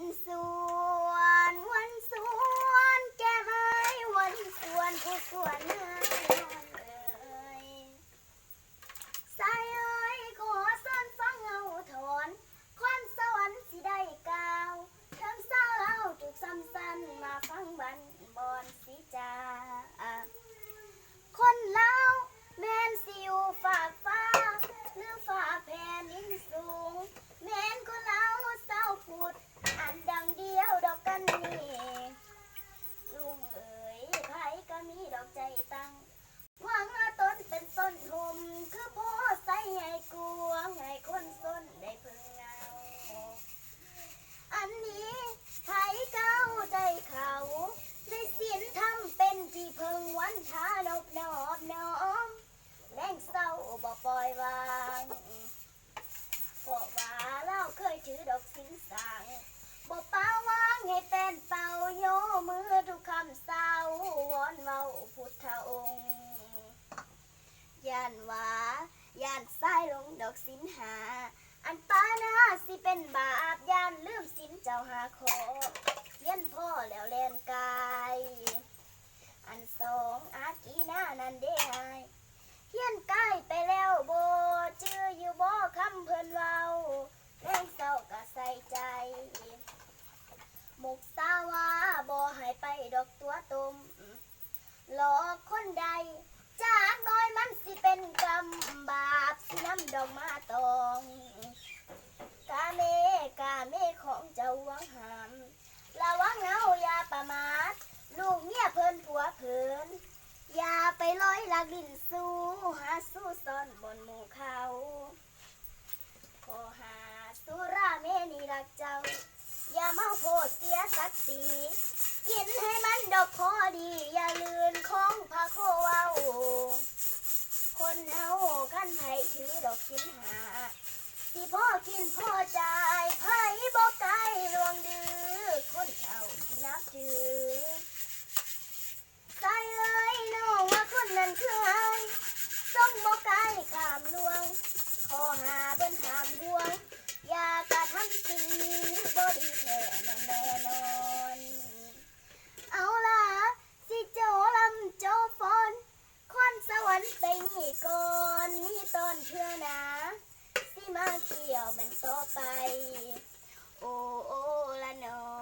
วันสวนวันสวนแก้ไม้วันสวนผู้สวนนอนเอ่ยสายเอ้ยขอซ่อนฟังเอาถอนควันสวรรค์สิได้กล่าวทั้งเศร้าเล่าจุกซ้ำสั้นมาฟังบันบอนสิจา คนเล่าแม่นสิอยู่ฝากฟ้า หรือฝากแผ่นดินสูง แม่นคนเล่าเศร้าพูด อันดังเดียวดอกกันนี่ลุงเอ๋ยไผก็มีดอกใจตั้งหวังเอาต้นเป็นต้นทุมคือพ่อใส่ให้กวงให้คนต้นได้เพิ่งเงา อันนี้ไผเก้าใจเขาได้สินทำเป็นที่เพิงวันทานบนอบน้อมแรงเศร้าบ่ปล่อย วางเพราะว่าเราเคยถือดอกสินสางบ่ป้าวางให้เป็นเป่าโยมือทุกคำเศร้าวอนเว้าพุทธองค์ย่านว่าย่านสายลงดอกสินหา อันปานาสิเป็นบาปย่านลืมสินเจ้าหาขอเลี้ยนพ่อแล้วแลนกาย อันสองอากีหน้านันเด้ไอเฮียนกายไปแล้วโบชื่ออยู่บ่คำเพิ่นเว้าแรงเศร้าก็ใส่ใจ มุกสาวาบ่ให้ไปดอกตัวตมหลอกคน ใด จากน้อยมันสิเป็นกรรมบาปสิน้ำดอกมาตองกาเมกาเมของเจ้าวังหามระวังเงาอย่าประมาทลูกเมียเพิ่นผัวเพิ่นอย่าไปลอยลักดินสู้หาสู้ซ่อนบนหมู่เขาขอหาสุราเมนีรักเจ้า อย่าเมาโพดเสียศักดิ์ศรี กินให้มันดอกพอดี อย่าลืนของพระโคว้าคนเฮากันไผถือดอกสินหา สิพ่อกินพ่อจ่า เที่ยวมันต่อไป โอ้โอ้ละเนาะ